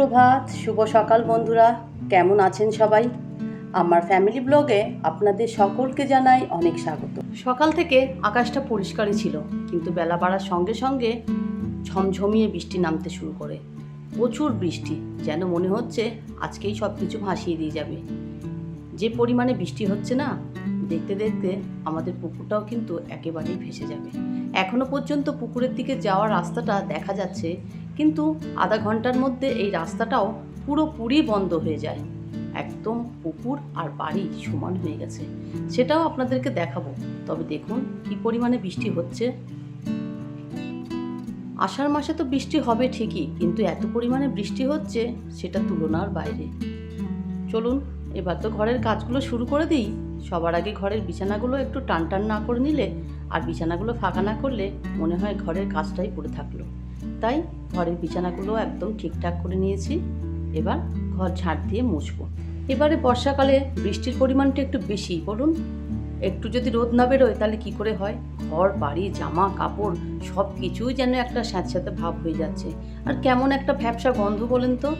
সুপ্রভাত, শুভ সকাল বন্ধুরা। কেমন আছেন সবাই? আমার ফ্যামিলি ব্লগে আপনাদের সকলকে জানাই অনেক স্বাগত। সকাল থেকে আকাশটা পরিষ্কারই ছিল, কিন্তু বেলা বাড়ার সঙ্গে সঙ্গে ঝমঝমিয়ে বৃষ্টি নামতে শুরু করে। প্রচুর বৃষ্টি, যেন মনে হচ্ছে আজকেই সব কিছু ভাসিয়ে দিয়ে যাবে। যে পরিমাণে বৃষ্টি হচ্ছে না দেখতে দেখতে আমাদের পুকুরটাও কিন্তু একেবারেই ভেসে যাবে। এখনও পর্যন্ত পুকুরের দিকে যাওয়ার রাস্তাটা দেখা যাচ্ছে, কিন্তু আধা ঘণ্টার মধ্যে এই রাস্তাটাও পুরোপুরি বন্ধ হয়ে যায়। একদম পুকুর আর বাড়ি সমান হয়ে গেছে। সেটাও আপনাদেরকে দেখাবো। তবে দেখুন কি পরিমাণে বৃষ্টি হচ্ছে। আষাঢ় মাসে তো বৃষ্টি হবে ঠিকই, কিন্তু এত পরিমাণে বৃষ্টি হচ্ছে সেটা তুলনার বাইরে। চলুন, এবার তো ঘরের কাজগুলো শুরু করে দিই। সবার আগে ঘরের বিছানাগুলো একটু টান টান না করে নিলে আর বিছানাগুলো ফাঁকা না করলে মনে হয় ঘরের কাজটাই পড়ে থাকল। তাই ঘরের বিছানাগুলো একদম ঠিকঠাক করে নিয়েছি। এবার ঘর ঝাড় দিয়ে মুছবো। এবারে বর্ষাকালে বৃষ্টির পরিমাণটা একটু বেশি, বলুন। একটু যদি রোদ না বেরোয় তাহলে কি করে হয়? ঘর, বাড়ি, জামা, কাপড় সব কিছুই যেন একটা স্যাঁতস্যাঁতে ভাব হয়ে যাচ্ছে। আর কেমন একটা ভ্যাবসা গন্ধ বলেন তো?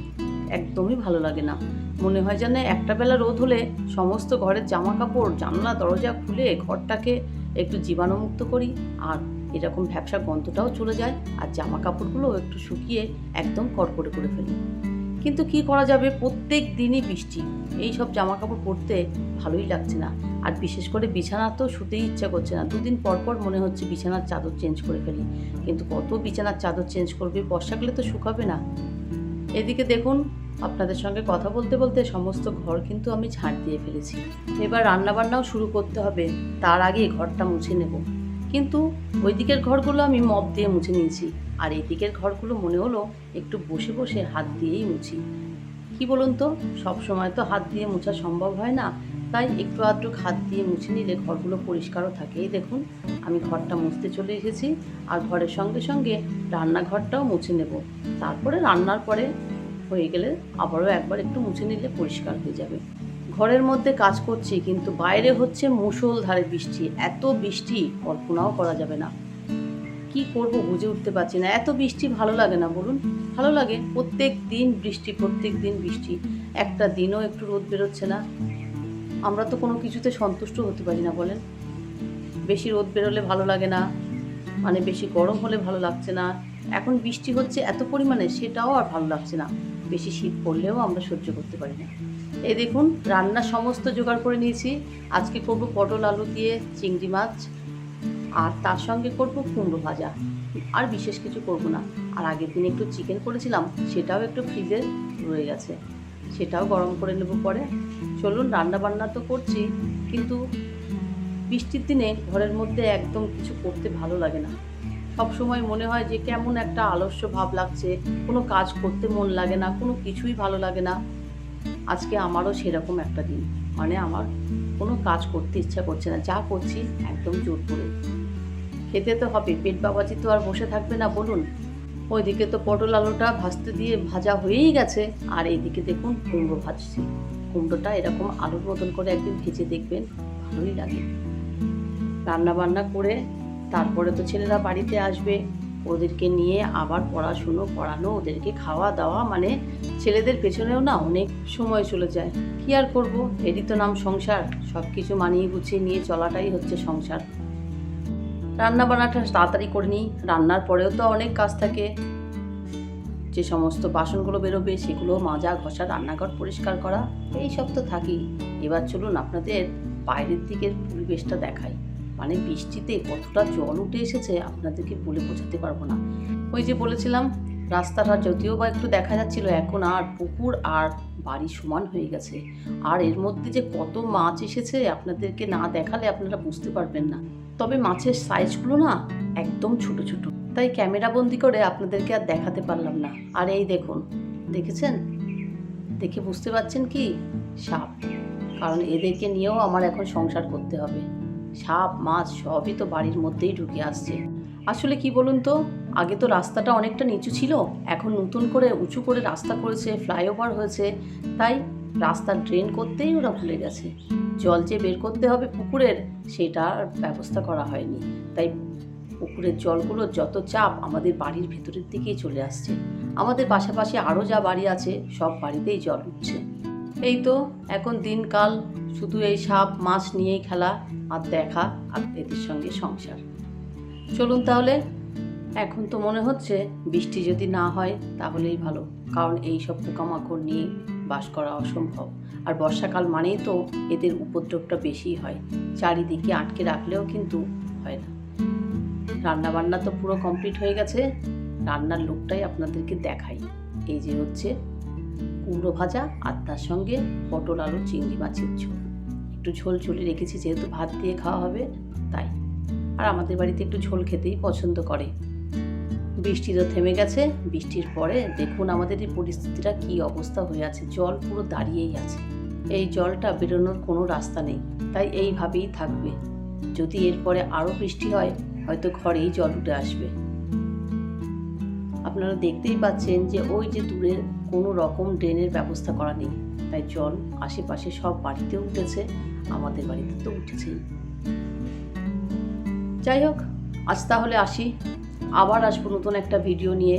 একদমই ভালো লাগে না। মনে হয় যেন একটা বেলা রোদ হলে সমস্ত ঘরের জামা কাপড় জানলা, দরজা খুলে ঘরটাকে একটু জীবাণুমুক্ত করি আর এরকম ভ্যাবসা গন্ধটাও চলে যায় আর জামা কাপড়গুলো একটু শুকিয়ে একদম কড়কড়ে করে ফেলি। কিন্তু কি করা যাবে? প্রত্যেক দিনই বৃষ্টি। এই সব জামা কাপড় পরতে ভালোই লাগছে না। আর বিশেষ করে বিছানা তো শুতেই ইচ্ছা করছে না। দুদিন পর পর মনে হচ্ছে বিছানার চাদর চেঞ্জ করে ফেলি। কিন্তু কত বিছানার চাদর চেঞ্জ করবে? বর্ষাকালে তো শুকাবে না। এদিকে দেখুন আপনাদের সঙ্গে কথা বলতে বলতে সমস্ত ঘর কিন্তু আমি ঝাড় দিয়ে ফেলেছি। এবার রান্নাবান্নাও শুরু করতে হবে, তার আগে ঘরটা মুছে নেব। কিন্তু ওই দিকের ঘরগুলো আমি মপ দিয়ে মুছে নিয়েছি, আর এই দিকের ঘরগুলো মনে হলো একটু বসে বসে হাত দিয়েই মুছি। কি বলুন তো, সব সময় তো হাত দিয়ে মোছা সম্ভব হয় না, তাই একটু আধটু হাত দিয়ে মুছে নিলে ঘরগুলো পরিষ্কারও থাকে এই দেখুন, আমি ঘরটা মুছতে চলে এসেছি, আর ঘরের সঙ্গে সঙ্গে রান্নাঘরটাও মুছে নেব। তারপরে রান্নার পরে হয়ে গেলে আবারও একবার একটু মুছে নিলে পরিষ্কার হয়ে যাবে। ঘরের মধ্যে কাজ করছি, কিন্তু বাইরে হচ্ছে মুষলধারে বৃষ্টি। এত বৃষ্টি, কল্পনাও করা যাবে না। কি করব বুঝে উঠতে পারছি না। এত বৃষ্টি ভালো লাগে না, বলুন। ভালো লাগে। প্রত্যেক দিন বৃষ্টি, প্রত্যেক দিন বৃষ্টি। একটা দিনও একটু রোদ বেরোচ্ছে না। আমরা তো কোনো কিছুতে সন্তুষ্ট হতে পারি না, বলেন। বেশি রোদ বেরোলে ভালো লাগে না। মানে বেশি গরম হলে ভালো লাগছে না। এখন বৃষ্টি হচ্ছে এত পরিমাণে, সেটাও আর ভালো লাগছে না। বেশি শীত পড়লেও আমরা সহ্য করতে পারি না। এই দেখুন রান্নার সমস্ত জোগাড় করে নিয়েছি। আজকে করব পটল আলু দিয়ে চিংড়ি মাছ, আর তার সঙ্গে করব কুমড়ো ভাজা। আর বিশেষ কিছু করব না। আর আগের দিন একটু চিকেন করেছিলাম, সেটাও একটু ফ্রিজে রয়ে গেছে। সেটাও গরম করে নেব পরে। চলুন রান্না বান্না তো করছি, কিন্তু বৃষ্টির দিনে ঘরের মধ্যে একদম কিছু করতে ভালো লাগে না। সব সময় মনে হয় যে কেমন একটা আলস্য ভাব লাগছে, কোনো কাজ করতে মন লাগে না, কোনো কিছুই ভালো লাগে না। আজকে আমারও সেরকম একটা দিন মানে আমার কোনো কাজ করতে ইচ্ছা করছে না, যা করছি একদম জোর করে। খেতে তো হবে, পেট বাবাজি তো আর বসে থাকবে না, বলুন। ওইদিকে তো পটল আলুটা ভাজতে দিয়ে ভাজা হয়েই গেছে, আর এইদিকে দেখুন কুমড়ো ভাজছি। কুমড়োটা এরকম আলুর মতন করে একদিন ভেজে দেখবেন, ভালোই লাগে। রান্না বান্না করে তারপরে তো ছেলেরা বাড়িতে আসবে। ওদেরকে নিয়ে আবার পড়াশুনো, পড়ানো, ওদেরকে খাওয়া দাওয়া মানে ছেলেদের পেছনেও না অনেক সময় চলে যায়। কি আর করব? এরই তো নাম সংসার। সব কিছু মানিয়ে গুছিয়ে নিয়ে চলাটাই হচ্ছে সংসার। রান্না বান্নাটা তাড়াতাড়ি করে নিই। রান্নার পরেও তো অনেক কাজ থাকে। যে সমস্ত বাসনগুলো বেরোবে, সেগুলো মাজা, ঘষা, রান্নাঘর পরিষ্কার করা এই সব তো থাকি এবার চলুন আপনাদের বাইরের দিকের পরিবেশটা দেখাই। মানে বৃষ্টিতে কতটা জল উঠে এসেছে আপনাদেরকে বলে বোঝাতে পারব না। ওই যে বলেছিলাম রাস্তাটা যদিও বা একটু দেখা যাচ্ছিল, এখন আর পুকুর আর বাড়ি সমান হয়ে গেছে। আর এর মধ্যে যে কত মাছ এসেছে আপনাদেরকে না দেখালে আপনারা বুঝতে পারবেন না। তবে মাছের সাইজগুলো না একদম ছোট ছোট। তাই ক্যামেরা বন্দি করে আপনাদেরকে আর দেখাতে পারলাম না। আর এই দেখুন, দেখেছেন? দেখে বুঝতে পারছেন কি? সাপ। কারণ এদেরকে নিয়েও আমার এখন সংসার করতে হবে। সাপ, মাছ সবই তো বাড়ির মধ্যেই ঢুকে আসছে। আসলে কি বলুন তো, আগে তো রাস্তাটা অনেকটা নিচু ছিল, এখন নতুন করে উঁচু করে রাস্তা করেছে, ফ্লাইওভার হয়েছে, তাই রাস্তা ড্রেন করতেই ওরা ভুলে গেছে। জল যে বের করতে হবে পুকুরের সেটার ব্যবস্থা করা হয়নি। তাই পুকুরের জলগুলো যত চাপ আমাদের বাড়ির ভেতরের দিকেই চলে আসছে। আমাদের পাশাপাশি আরও যা বাড়ি আছে, সব বাড়িতেই জল উঠছে। এই তো এখন দিনকাল, শুধু এই সাপ, মাছ নিয়েই খেলা আর দেখা আর এদের সঙ্গে সংসার। চলুন তাহলে, এখন তো মনে হচ্ছে বৃষ্টি যদি না হয় তাহলেই ভালো, কারণ এই সব পোকামাকড় নিয়ে বাস করা অসম্ভব। আর বর্ষাকাল মানেই তো এদের উপদ্রবটা বেশি হয়, চারিদিকে আটকে রাখলেও কিন্তু হয় না। রান্না বান্না তো পুরো কমপ্লিট হয়ে গেছে, রান্নার লুকটাই আপনাদেরকে দেখাই। এই যে হচ্ছে কুমড়ো ভাজা আর তার সঙ্গে পটল আলু চিংড়ি মাছের ঝোল। একটু ঝোল ঝুলি রেখেছি, যেহেতু ভাত দিয়ে খাওয়া হবে, তাই। আর আমাদের বাড়িতে একটু ঝোল খেতেই পছন্দ করে। বৃষ্টি তো থেমে গেছে, বৃষ্টির পরে দেখুন আমাদের এই পরিস্থিতিটা কি অবস্থা হয়ে আছে, জল পুরো দাঁড়িয়েই আছে। এই জলটা বেরোনোর কোনো রাস্তা নেই, তাই এইভাবেই থাকবে। যদি এরপরে আরও বৃষ্টি হয়, হয়তো ঘরেই জল উঠে আসবে। আপনারা দেখতেই পাচ্ছেন যে ওই যে দূরে কোনো রকম ড্রেনের ব্যবস্থা করা নেই। তাই জল আশেপাশে সব বাড়িতে উঠেছে, আমাদের বাড়িতে তো উঠেছেই। যাই হোক, আজ তাহলে আসি। আবার আসব নতুন একটা ভিডিও নিয়ে।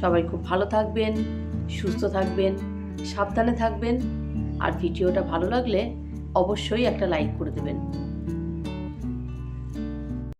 সবাই খুব ভালো থাকবেন, সুস্থ থাকবেন, সাবধানে থাকবেন। আর ভিডিওটা ভালো লাগলে অবশ্যই একটা লাইক করে দেবেন।